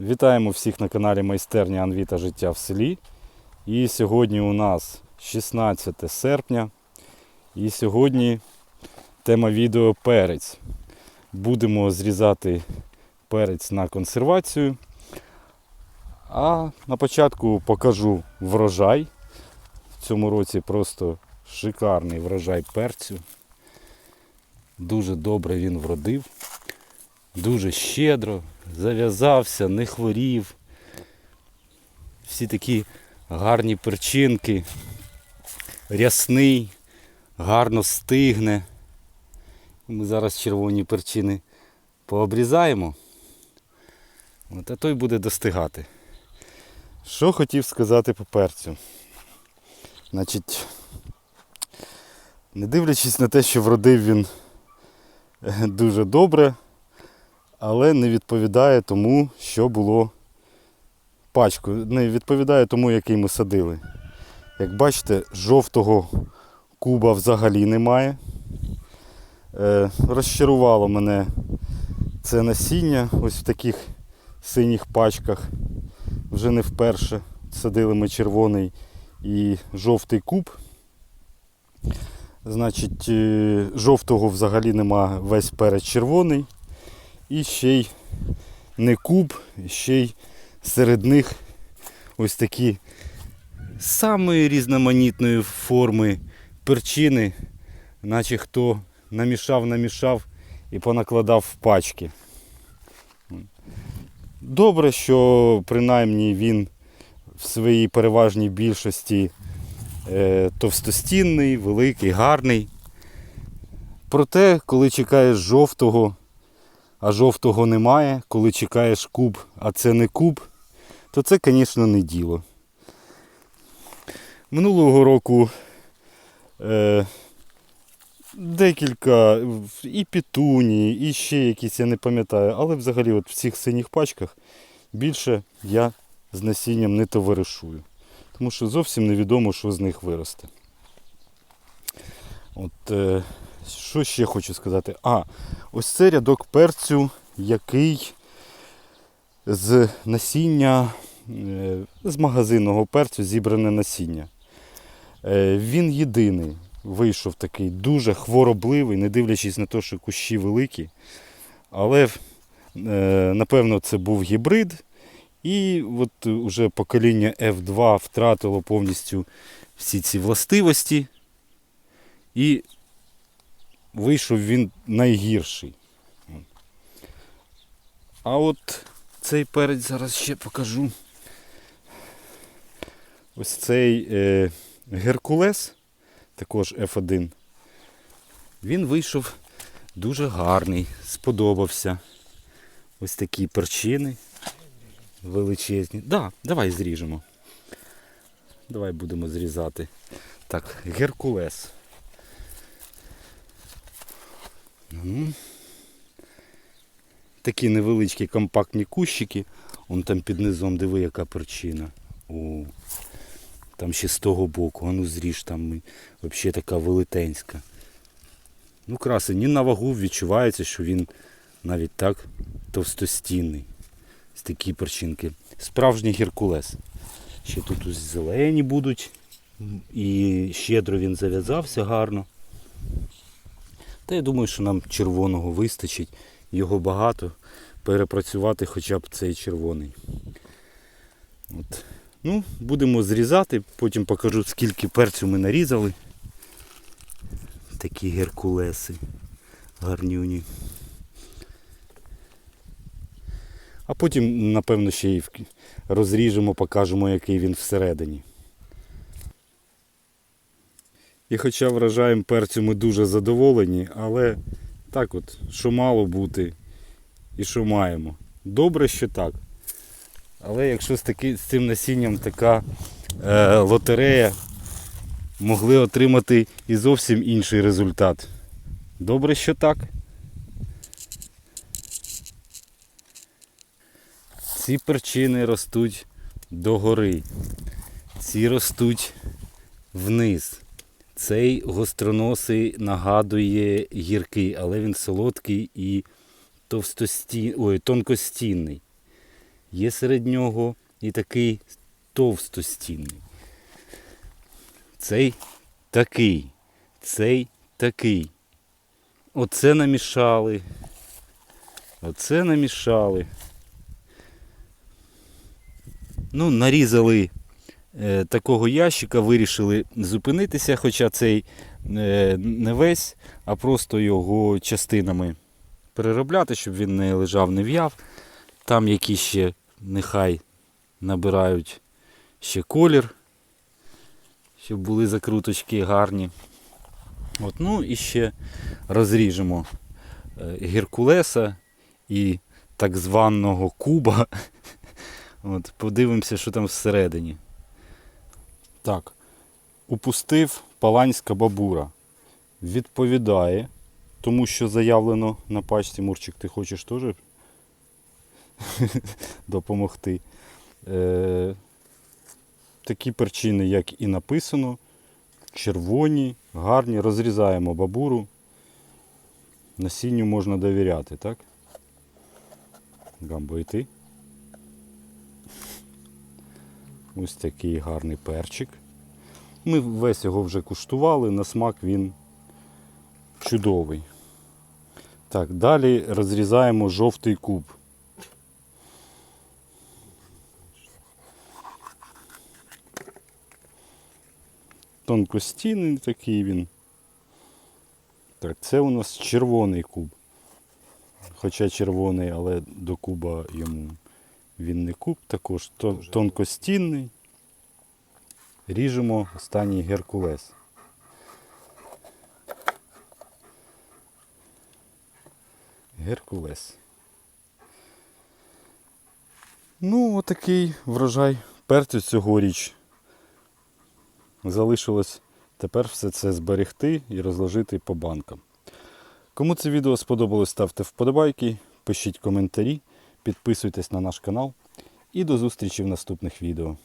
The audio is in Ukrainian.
Вітаємо всіх на каналі Майстерня Анвіта Життя в селі. І сьогодні у нас 16 серпня. І сьогодні тема відео перець. Будемо зрізати перець на консервацію. А на початку покажу врожай. В цьому році просто шикарний врожай перцю. Дуже добре він вродив. Дуже щедро, зав'язався, не хворів. Всі такі гарні перчинки, рясний, гарно стигне. Ми зараз червоні перчини пообрізаємо. От, а той буде достигати. Що хотів сказати по перцю? Значить, не дивлячись на те, що вродив він е, дуже добре, але не відповідає тому, що було пачку. Не відповідає тому, який ми садили. Як бачите, жовтого куба взагалі немає. Е, розчарувало мене це насіння ось в таких синіх пачках. Вже не вперше садили ми червоний і жовтий куб. Значить, е, жовтого взагалі нема весь перець червоний. І ще й не куб, ще й серед них ось такі самої різноманітної форми перчини, наче хто намішав, намішав і понакладав в пачки. Добре, що принаймні він в своїй переважній більшості е, товстостінний, великий, гарний. Проте, коли чекаєш жовтого, а жовтого немає, коли чекаєш куб, а це не куб, то це, звісно, не діло. Минулого року е, декілька і пітуні, і ще якісь, я не пам'ятаю, але взагалі от в цих синіх пачках більше я з насінням не товаришую. Тому що зовсім невідомо, що з них виросте. От, е, що ще хочу сказати? А, ось це рядок перцю, який з насіння, е, з магазинного перцю зібране насіння. Е, Він єдиний вийшов такий дуже хворобливий, не дивлячись на те, що кущі великі. Але е, напевно це був гібрид. І от уже покоління F2 втратило повністю всі ці властивості. І вийшов він найгірший. А от цей перець зараз ще покажу. Ось цей е, Геркулес, також F1. Він вийшов дуже гарний, сподобався. Ось такі перчини величезні. Да, давай зріжемо. Давай будемо зрізати. Так, Геркулес. Ну, Такі невеличкі компактні кущики. Вон там під низом диви, яка перчина. О, там ще з того боку. А ну зріж там взагалі така велетенська. Ну, красень, ні на вагу відчувається, що він навіть так товстостінний. Ось такі перчинки. Справжній геркулес. Ще тут ось зелені будуть. І щедро він зав'язався гарно. Та я думаю, що нам червоного вистачить. Його багато. Перепрацювати хоча б цей червоний. От. Ну, Будемо зрізати, потім покажу, скільки перцю ми нарізали. Такі геркулеси гарнюні. А потім, напевно, ще й розріжемо, покажемо, який він всередині. І хоча вражаємо перцю ми дуже задоволені, але так от, що мало бути і що маємо. Добре, що так. Але якщо з, таки, з цим насінням така е, лотерея, могли отримати і зовсім інший результат. Добре, що так. Ці перчини ростуть догори, ці ростуть вниз. Цей гостроносий нагадує гіркий, але він солодкий і товстості... Ой, тонкостінний. є серед нього і такий товстостінний. Цей такий, цей такий. Оце намішали. Оце намішали. Ну, нарізали такого ящика, вирішили зупинитися, хоча цей е, не весь, а просто його частинами переробляти, щоб він не лежав, не в'яв. Там які ще нехай набирають ще колір, щоб були закруточки гарні. От, ну і ще розріжемо е, геркулеса і так званого куба. От, подивимося, що там всередині. Так, упустив паланська бабура. Відповідає, тому що заявлено на пачці. Мурчик, ти хочеш теж допомогти. Е, такі перчини, як і написано, червоні, гарні. Розрізаємо бабуру. Насінню можна довіряти, так? Гамбо і ти. Ось такий гарний перчик. Ми весь його вже куштували, на смак він чудовий. Так, далі розрізаємо жовтий куб. Тонкостінний такий він. Так, це у нас червоний куб. Хоча червоний, але до куба йому він не куб, також тон- тонкостінний. Ріжемо останній геркулес. Геркулес. Ну, отакий врожай перцю цьогоріч. Залишилось тепер все це зберегти і розложити по банкам. Кому це відео сподобалось, ставте вподобайки, пишіть коментарі, підписуйтесь на наш канал і до зустрічі в наступних відео.